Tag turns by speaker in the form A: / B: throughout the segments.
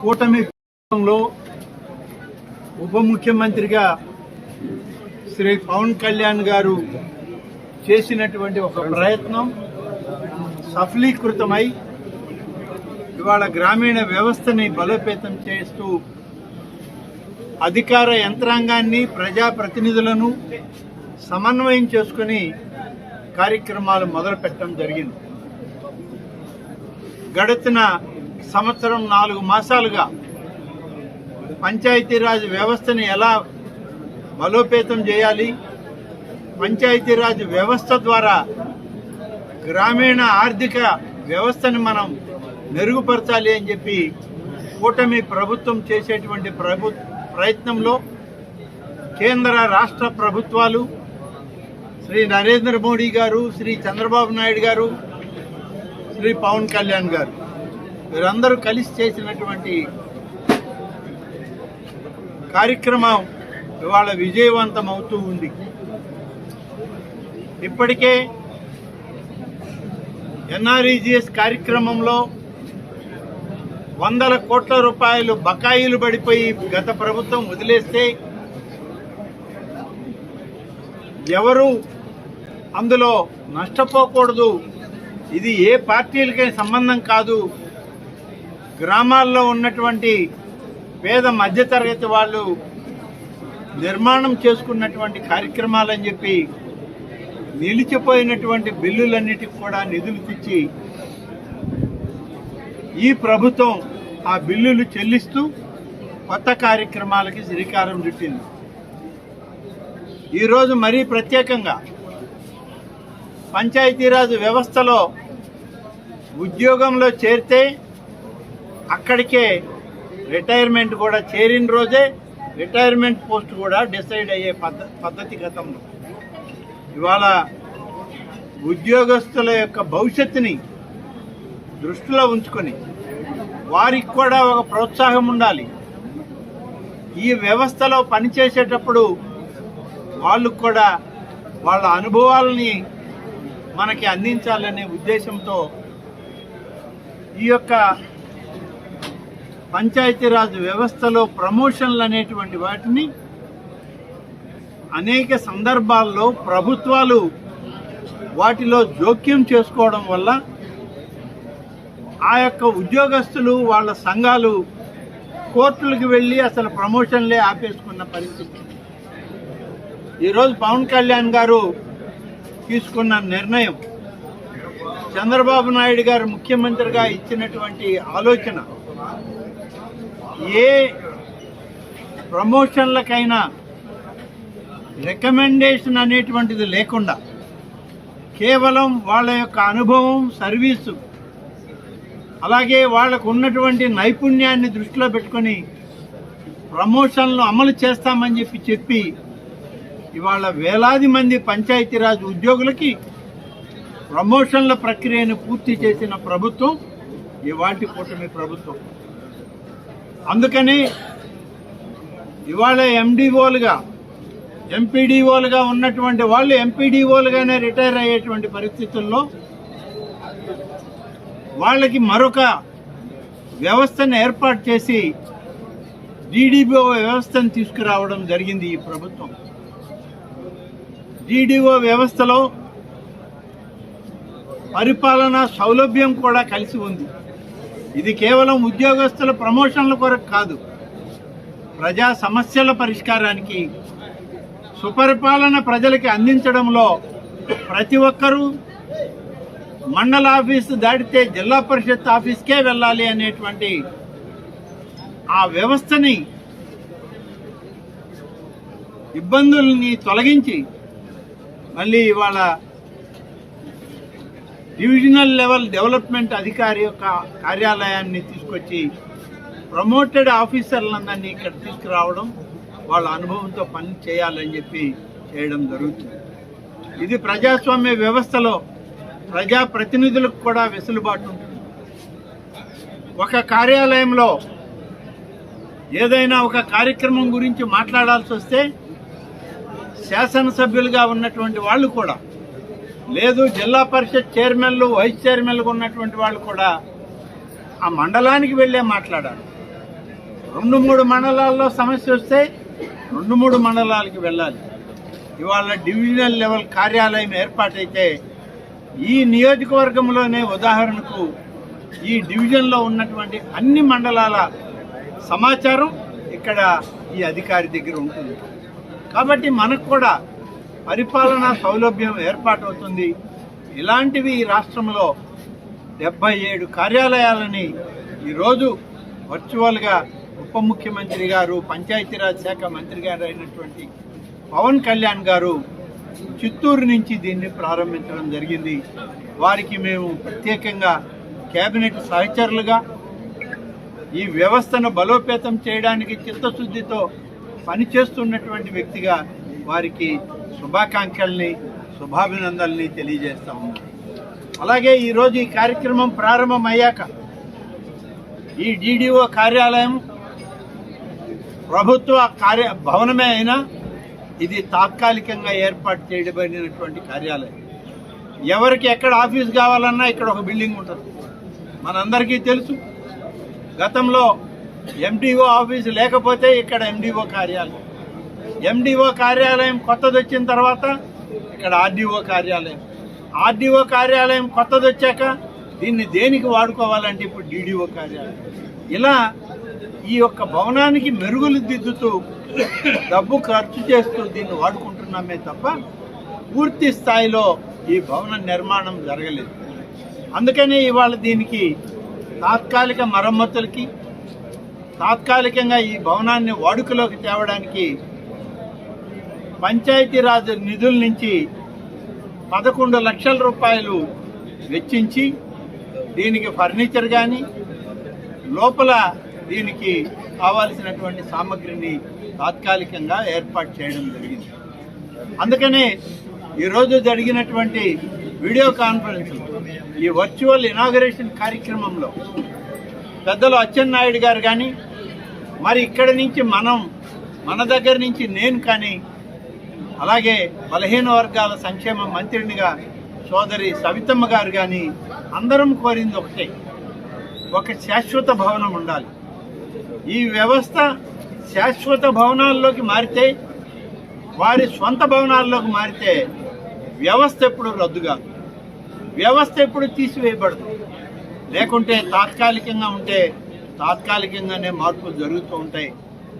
A: కూటమి ప్రభుత్వంలో ఉప ముఖ్యమంత్రిగా శ్రీ పవన్ కళ్యాణ్ గారు చేసినటువంటి ఒక ప్రయత్నం సఫలీకృతమై ఇవాళ గ్రామీణ వ్యవస్థని బలోపేతం చేస్తూ అధికార యంత్రాంగాన్ని ప్రజాప్రతినిధులను సమన్వయం చేసుకుని కార్యక్రమాలు మొదలుపెట్టడం జరిగింది. గడిచిన సంవత్సరం నాలుగు మాసాలుగా పంచాయతీరాజ్ వ్యవస్థని ఎలా బలోపేతం చేయాలి? పంచాయతీరాజ్ వ్యవస్థ ద్వారా గ్రామీణ ఆర్థిక వ్యవస్థని మనం మెరుగుపరచాలి అని చెప్పి కూటమి ప్రభుత్వం చేసేటువంటి ప్రభు ప్రయత్నంలో కేంద్ర రాష్ట్ర ప్రభుత్వాలు శ్రీ నరేంద్ర మోడీ గారు శ్రీ చంద్రబాబు నాయుడు గారు శ్రీ పవన్ కళ్యాణ్ గారు వీరందరూ కలిసి చేసినటువంటి కార్యక్రమం ఇవాళ విజయవంతం అవుతూ ఉంది. ఇప్పటికే ఎన్ఆర్ఈజిఎస్ కార్యక్రమంలో వందల కోట్ల రూపాయలు బకాయిలు పడిపోయి గత ప్రభుత్వం వదిలేస్తే ఎవరు అందులో నష్టపోకూడదు. ఇది ఏ పార్టీలకే సంబంధం కాదు. గ్రామాల్లో ఉన్నటువంటి పేద మధ్యతరగతి వాళ్ళు నిర్మాణం చేసుకున్నటువంటి కార్యక్రమాలని చెప్పి నిలిచిపోయినటువంటి బిల్లులన్నిటికి కూడా నిధులు తెచ్చి ఈ ప్రభుత్వం ఆ బిల్లులు చెల్లిస్తూ కొత్త కార్యక్రమాలకి శ్రీకారం చుట్టింది. ఈరోజు మరీ ప్రత్యేకంగా పంచాయతీరాజ్ వ్యవస్థలో ఉద్యోగంలో చేరితే అక్కడికే రిటైర్మెంట్ కూడా చేరిన రోజే రిటైర్మెంట్ పోస్ట్ కూడా డిసైడ్ అయ్యే పద్ధ పద్ధతి గతంలో. ఇవాళ ఉద్యోగస్తుల యొక్క భవిష్యత్తుని దృష్టిలో ఉంచుకొని వారికి కూడా ఒక ప్రోత్సాహం ఉండాలి. ఈ వ్యవస్థలో పనిచేసేటప్పుడు వాళ్ళు కూడా వాళ్ళ అనుభవాలని మనకి అందించాలనే ఉద్దేశంతో ఈ యొక్క పంచాయతీరాజ్ వ్యవస్థలో ప్రమోషన్లు అనేటువంటి వాటిని అనేక సందర్భాల్లో ప్రభుత్వాలు వాటిలో జోక్యం చేసుకోవడం వల్ల ఆ యొక్క ఉద్యోగస్తులు వాళ్ళ సంఘాలు కోర్టులకు వెళ్ళి అసలు ప్రమోషన్లే ఆపేసుకున్న పరిస్థితి. ఈరోజు పవన్ కళ్యాణ్ గారు తీసుకున్న నిర్ణయం చంద్రబాబు నాయుడు గారు ముఖ్యమంత్రిగా ఇచ్చినటువంటి ఆలోచన ఏ ప్రమోషన్లకైనా రికమెండేషన్ అనేటువంటిది లేకుండా కేవలం వాళ్ళ యొక్క అనుభవం సర్వీసు అలాగే వాళ్ళకు ఉన్నటువంటి నైపుణ్యాన్ని దృష్టిలో పెట్టుకొని ప్రమోషన్లు అమలు చేస్తామని చెప్పి చెప్పి ఇవాళ వేలాది మంది పంచాయతీరాజ్ ఉద్యోగులకి ప్రమోషన్ల ప్రక్రియను పూర్తి చేసిన ప్రభుత్వం ఇవాటి కూటమి ప్రభుత్వం. అందుకని ఇవాళ ఎండిఓలుగా ఎంపీడీఓలుగా ఉన్నటువంటి వాళ్ళు ఎంపీడీఓలుగానే రిటైర్ అయ్యేటువంటి పరిస్థితుల్లో వాళ్ళకి మరొక వ్యవస్థను ఏర్పాటు చేసి డీడీఓ వ్యవస్థను తీసుకురావడం జరిగింది ఈ ప్రభుత్వం. డీడీఓ వ్యవస్థలో పరిపాలనా సౌలభ్యం కూడా కలిసి ఉంది. ఇది కేవలం ఉద్యోగస్తుల ప్రమోషన్ల కొరకు కాదు. ప్రజా సమస్యల పరిష్కారానికి సుపరిపాలన ప్రజలకి అందించడంలో ప్రతి ఒక్కరూ మండల ఆఫీసు దాటితే జిల్లా పరిషత్ ఆఫీస్కే వెళ్ళాలి అనేటువంటి ఆ వ్యవస్థని ఇబ్బందుల్ని తొలగించి మళ్ళీ ఇవాళ డివిజనల్ లెవెల్ డెవలప్మెంట్ అధికారి యొక్క కార్యాలయాన్ని తీసుకొచ్చి ప్రమోటెడ్ ఆఫీసర్లందరినీ ఇక్కడ తీసుకురావడం వాళ్ళ అనుభవంతో పని చేయాలని చెప్పి చేయడం జరుగుతుంది. ఇది ప్రజాస్వామ్య వ్యవస్థలో ప్రజా ప్రతినిధులకు కూడా వెసులుబాటు ఉంటుంది. ఒక కార్యాలయంలో ఏదైనా ఒక కార్యక్రమం గురించి మాట్లాడాల్సి వస్తే శాసనసభ్యులుగా ఉన్నటువంటి వాళ్ళు కూడా లేదు జిల్లా పరిషత్ చైర్మన్లు వైస్ చైర్మన్లు ఉన్నటువంటి వాళ్ళు కూడా ఆ మండలానికి వెళ్ళే మాట్లాడాలి రెండు మూడు మండలాల్లో సమస్య వస్తే రెండు మూడు మండలాలకి వెళ్ళాలి. ఇవాళ డివిజనల్ లెవెల్ కార్యాలయం ఏర్పాటైతే ఈ నియోజకవర్గంలోనే ఉదాహరణకు ఈ డివిజన్లో ఉన్నటువంటి అన్ని మండలాల సమాచారం ఇక్కడ ఈ అధికారి దగ్గర ఉంటుంది. కాబట్టి మనకు కూడా పరిపాలనా సౌలభ్యం ఏర్పాటవుతుంది. ఇలాంటివి ఈ రాష్ట్రంలో డెబ్బై ఏడు కార్యాలయాలని ఈరోజు వర్చువల్గా ఉప ముఖ్యమంత్రి గారు పంచాయతీరాజ్ శాఖ మంత్రి గారు అయినటువంటి పవన్ కళ్యాణ్ గారు చిత్తూరు నుంచి దీన్ని ప్రారంభించడం జరిగింది. వారికి మేము ప్రత్యేకంగా కేబినెట్ సహచరులుగా ఈ వ్యవస్థను బలోపేతం చేయడానికి చిత్తశుద్ధితో పనిచేస్తున్నటువంటి వ్యక్తిగా వారికి శుభాకాంక్షల్ని శుభాభినందనల్ని తెలియజేస్తా ఉన్నాను అలాగే ఈరోజు ఈ కార్యక్రమం ప్రారంభం అయ్యాక ఈ డిడిఓ కార్యాలయం ప్రభుత్వ కార్య భవనమే అయినా ఇది తాత్కాలికంగా ఏర్పాటు చేయబడినటువంటి కార్యాలయం. ఎవరికి ఎక్కడ ఆఫీస్ కావాలన్నా ఇక్కడ ఒక బిల్డింగ్ ఉంటుంది. మనందరికీ తెలుసు గతంలో ఎండిఓ ఆఫీస్ లేకపోతే ఇక్కడ ఎండిఓ కార్యాలయం. ఎండిఓ కార్యాలయం కొత్తది వచ్చిన తర్వాత ఇక్కడ ఆర్డీఓ కార్యాలయం. ఆర్డీఓ కార్యాలయం కొత్తది వచ్చాక దీన్ని దేనికి వాడుకోవాలంటే ఇప్పుడు డీడీఓ కార్యాలయం. ఇలా ఈ యొక్క భవనానికి మెరుగులు దిద్దుతూ డబ్బు ఖర్చు చేస్తూ దీన్ని వాడుకుంటున్నామే తప్ప పూర్తి స్థాయిలో ఈ భవన నిర్మాణం జరగలేదు. అందుకనే ఇవాళ దీనికి తాత్కాలిక మరమ్మతులకి తాత్కాలికంగా ఈ భవనాన్ని వాడుకలోకి తేవడానికి పంచాయతీరాజ్ నిధుల నుంచి పదకొండు లక్షల రూపాయలు వెచ్చించి దీనికి ఫర్నిచర్ కానీ లోపల దీనికి కావాల్సినటువంటి సామగ్రిని తాత్కాలికంగా ఏర్పాటు చేయడం జరిగింది. అందుకనే ఈరోజు జరిగినటువంటి వీడియో కాన్ఫరెన్స్ ఈ వర్చువల్ ఇనాగరేషన్ కార్యక్రమంలో పెద్దలు అచ్చెన్నాయుడు గారు కానీ మరి ఇక్కడి నుంచి మనం మన దగ్గర నుంచి నేను కానీ అలాగే బలహీన వర్గాల సంక్షేమ మంత్రినిగా సోదరి సవితమ్మ గారు కానీ అందరం కోరింది ఒకటే ఒక శాశ్వత భవనం ఉండాలి. ఈ వ్యవస్థ శాశ్వత భవనాల్లోకి మారితే వారి సొంత భవనాల్లోకి మారితే వ్యవస్థ ఎప్పుడు రద్దు కాదు. వ్యవస్థ ఎప్పుడు తీసివేయబడదు. లేకుంటే తాత్కాలికంగా ఉంటే తాత్కాలికంగానే మార్పులు జరుగుతూ ఉంటాయి.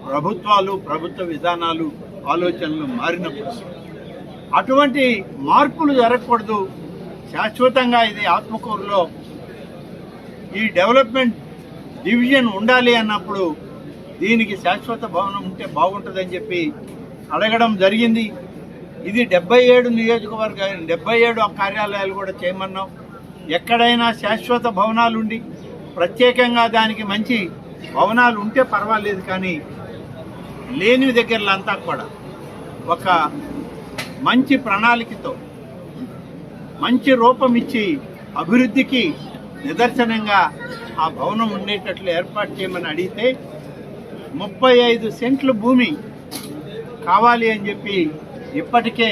A: ప్రభుత్వాలు ప్రభుత్వ విధానాలు ఆలోచనలు మారినప్పుడు అటువంటి మార్పులు జరగకూడదు. శాశ్వతంగా ఇది ఆత్మకూరులో ఈ డెవలప్మెంట్ డివిజన్ ఉండాలి అన్నప్పుడు దీనికి శాశ్వత భవనం ఉంటే బాగుంటుందని చెప్పి అడగడం జరిగింది. ఇది డెబ్బై ఏడు నియోజకవర్గ డెబ్బై ఏడు కార్యాలయాలు కూడా చేయమన్నాం. ఎక్కడైనా శాశ్వత భవనాలు ఉండి ప్రత్యేకంగా దానికి మంచి భవనాలు ఉంటే పర్వాలేదు కానీ లేని దగ్గరలంతా కూడా ఒక మంచి ప్రణాళికతో మంచి రూపం ఇచ్చి అభివృద్ధికి నిదర్శనంగా ఆ భవనం ఉండేటట్లు ఏర్పాటు చేయమని అడిగితే ముప్పై ఐదు సెంట్ల భూమి కావాలి అని చెప్పి ఇప్పటికే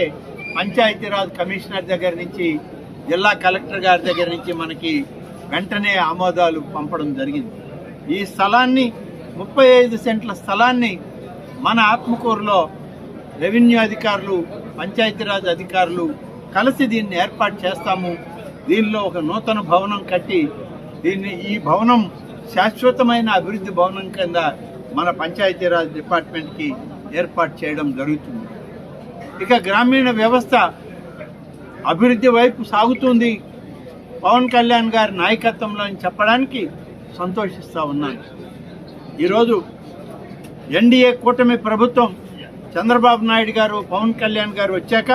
A: పంచాయతీరాజ్ కమిషనర్ దగ్గర నుంచి జిల్లా కలెక్టర్ గారి దగ్గర నుంచి మనకి వెంటనే ఆమోదాలు పంపడం జరిగింది. ఈ స్థలాన్ని ముప్పై ఐదు సెంట్ల స్థలాన్ని మన ఆత్మకూరులో రెవెన్యూ అధికారులు పంచాయతీరాజ్ అధికారులు కలిసి దీన్ని ఏర్పాటు చేస్తాము. దీనిలో ఒక నూతన భవనం కట్టి దీన్ని ఈ భవనం శాశ్వతమైన అభివృద్ధి భవనం కింద మన పంచాయతీరాజ్ డిపార్ట్మెంట్కి ఏర్పాటు చేయడం జరుగుతుంది. ఇక గ్రామీణ వ్యవస్థ అభివృద్ధి వైపు సాగుతుంది. పవన్ కళ్యాణ్ గారి నాయకత్వంలో అని చెప్పడానికి సంతోషిస్తూ ఉన్నాను. ఈరోజు ఎన్డీఏ కూటమి ప్రభుత్వం చంద్రబాబు నాయుడు గారు పవన్ కళ్యాణ్ గారు వచ్చాక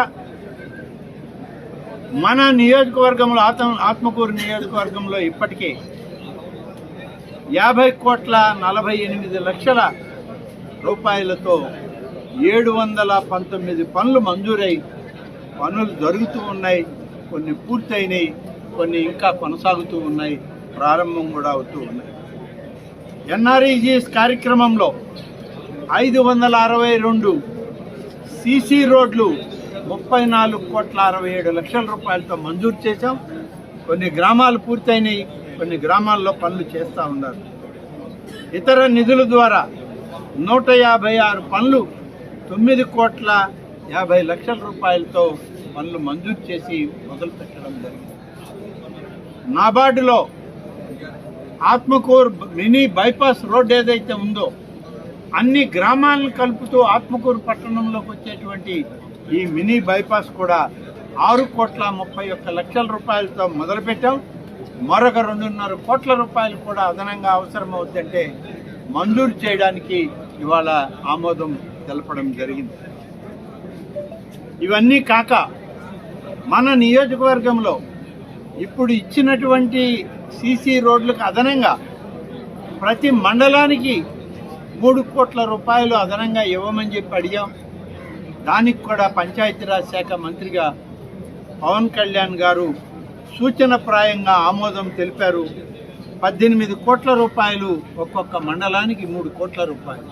A: మన నియోజకవర్గంలో ఆత్మ ఆత్మకూరు నియోజకవర్గంలో ఇప్పటికే యాభై కోట్ల నలభై ఎనిమిది లక్షల రూపాయలతో ఏడు వందల పంతొమ్మిది పనులు మంజూరై పనులు జరుగుతూ ఉన్నాయి. కొన్ని పూర్తయినాయి కొన్ని ఇంకా కొనసాగుతూ ఉన్నాయి. ప్రారంభం కూడా అవుతూ ఉన్నాయి ఎన్ఆర్ఈజీఎస్ కార్యక్రమంలో ఐదు వందల అరవై రెండు సీసీ రోడ్లు ముప్పై నాలుగు కోట్ల అరవై ఏడు లక్షల రూపాయలతో మంజూరు చేశాం. కొన్ని గ్రామాలు పూర్తయినాయి. కొన్ని గ్రామాల్లో పనులు చేస్తూ ఉన్నారు. ఇతర నిధుల ద్వారా నూట యాభై ఆరు పనులు తొమ్మిది కోట్ల యాభై లక్షల రూపాయలతో పనులు మంజూరు చేసి మొదలు పెట్టడం జరిగింది. నాబార్డులో ఆత్మకూరు మినీ బైపాస్ రోడ్ ఏదైతే ఉందో అన్ని గ్రామాలను కలుపుతూ ఆత్మకూరు పట్టణంలోకి వచ్చేటువంటి ఈ మినీ బైపాస్ కూడా ఆరు కోట్ల ముప్పై ఒక్క లక్షల రూపాయలతో మొదలుపెట్టాం. మరొక రెండున్నర కోట్ల రూపాయలు కూడా అదనంగా అవసరం అవుతుందంటే మంజూరు చేయడానికి ఇవాళ ఆమోదం తెలపడం జరిగింది. ఇవన్నీ కాక మన నియోజకవర్గంలో ఇప్పుడు ఇచ్చినటువంటి సీసీ రోడ్లకు అదనంగా ప్రతి మండలానికి మూడు కోట్ల రూపాయలు అదనంగా ఇవ్వమని చెప్పి అడిగాం. దానికి కూడా పంచాయతీరాజ్ శాఖ మంత్రిగా పవన్ కళ్యాణ్ గారు సూచనప్రాయంగా ఆమోదం తెలిపారు. పద్దెనిమిది కోట్ల రూపాయలు ఒక్కొక్క మండలానికి మూడు కోట్ల రూపాయలు.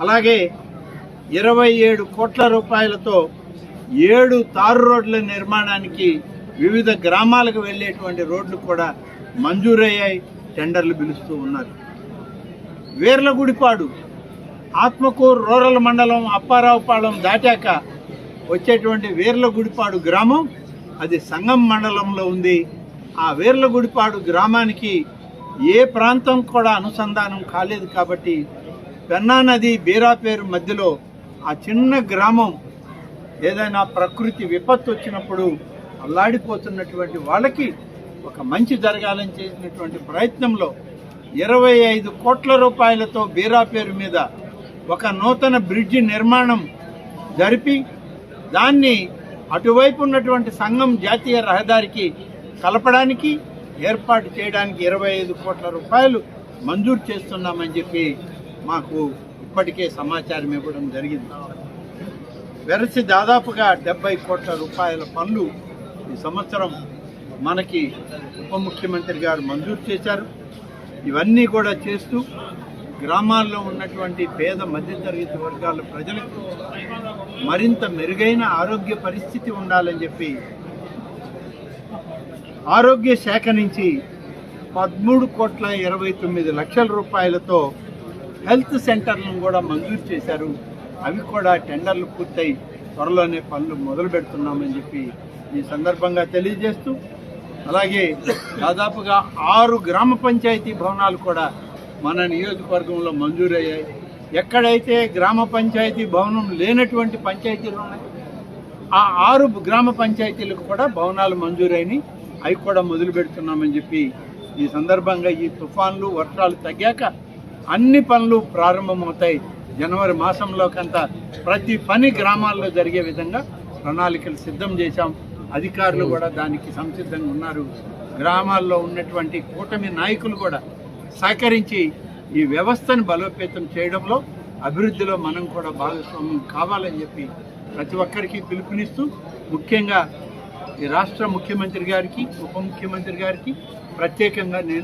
A: అలాగే ఇరవై ఏడు కోట్ల రూపాయలతో ఏడు తారు రోడ్ల నిర్మాణానికి వివిధ గ్రామాలకు వెళ్ళేటువంటి రోడ్లు కూడా మంజూరయ్యాయి. టెండర్లు పిలుస్తూ ఉన్నారు. వీర్లగుడిపాడు ఆత్మకూరు రూరల్ మండలం అప్పారావుపాలెం దాటాక వచ్చేటువంటి వీర్లగుడిపాడు గ్రామం అది సంగం మండలంలో ఉంది. ఆ వీర్లగుడిపాడు గ్రామానికి ఏ ప్రాంతం కూడా అనుసంధానం కాలేదు కాబట్టి పెన్నా నది బీరాపేరు మధ్యలో ఆ చిన్న గ్రామం ఏదైనా ప్రకృతి విపత్తు వచ్చినప్పుడు అల్లాడిపోతున్నటువంటి వాళ్ళకి ఒక మంచి జరగాలని చేసినటువంటి ప్రయత్నంలో ఇరవై ఐదు కోట్ల రూపాయలతో బీరా పేరు మీద ఒక నూతన బ్రిడ్జి నిర్మాణం జరిపి దాన్ని అటువైపు ఉన్నటువంటి సంఘం జాతీయ రహదారికి కలపడానికి ఏర్పాటు చేయడానికి ఇరవై ఐదు కోట్ల రూపాయలు మంజూరు చేస్తున్నామని చెప్పి మాకు ఇప్పటికే సమాచారం ఇవ్వడం జరిగింది. వెరసి దాదాపుగా డెబ్బై కోట్ల రూపాయల పనులు ఈ సంవత్సరం మనకి ఉప ముఖ్యమంత్రి గారు మంజూరు చేశారు. ఇవన్నీ కూడా చేస్తూ గ్రామాల్లో ఉన్నటువంటి పేద మధ్యతరగతి వర్గాల ప్రజలకు మరింత మెరుగైన ఆరోగ్య పరిస్థితి ఉండాలని చెప్పి ఆరోగ్య శాఖ నుంచి పదమూడు కోట్ల ఇరవై తొమ్మిది లక్షల రూపాయలతో హెల్త్ సెంటర్లను కూడా మంజూరు చేశారు. అవి కూడా టెండర్లు పూర్తయి త్వరలోనే పనులు మొదలు పెడుతున్నామని చెప్పి ఈ సందర్భంగా తెలియజేస్తూ అలాగే దాదాపుగా ఆరు గ్రామ పంచాయతీ భవనాలు కూడా మన నియోజకవర్గంలో మంజూరయ్యాయి. ఎక్కడైతే గ్రామ పంచాయతీ భవనం లేనటువంటి పంచాయతీలు ఉన్నాయి ఆ ఆరు గ్రామ పంచాయతీలకు కూడా భవనాలు మంజూరైనవి అవి కూడా మొదలు పెడుతున్నామని చెప్పి ఈ సందర్భంగా ఈ తుఫాన్లు వర్షాలు తగ్గాక అన్ని పనులు ప్రారంభమవుతాయి. జనవరి మాసంలోకంతా ప్రతి పని గ్రామాల్లో జరిగే విధంగా ప్రణాళికలు సిద్ధం చేశాం. అధికారులు కూడా దానికి సంసిద్ధంగా ఉన్నారు. గ్రామాల్లో ఉన్నటువంటి కూటమి నాయకులు కూడా సహకరించి ఈ వ్యవస్థను బలోపేతం చేయడంలో అభివృద్ధిలో మనం కూడా భాగస్వామ్యం కావాలని చెప్పి ప్రతి ఒక్కరికి పిలుపునిస్తూ ముఖ్యంగా ఈ రాష్ట్ర ముఖ్యమంత్రి గారికి ఉప ముఖ్యమంత్రి గారికి ప్రత్యేకంగా నేను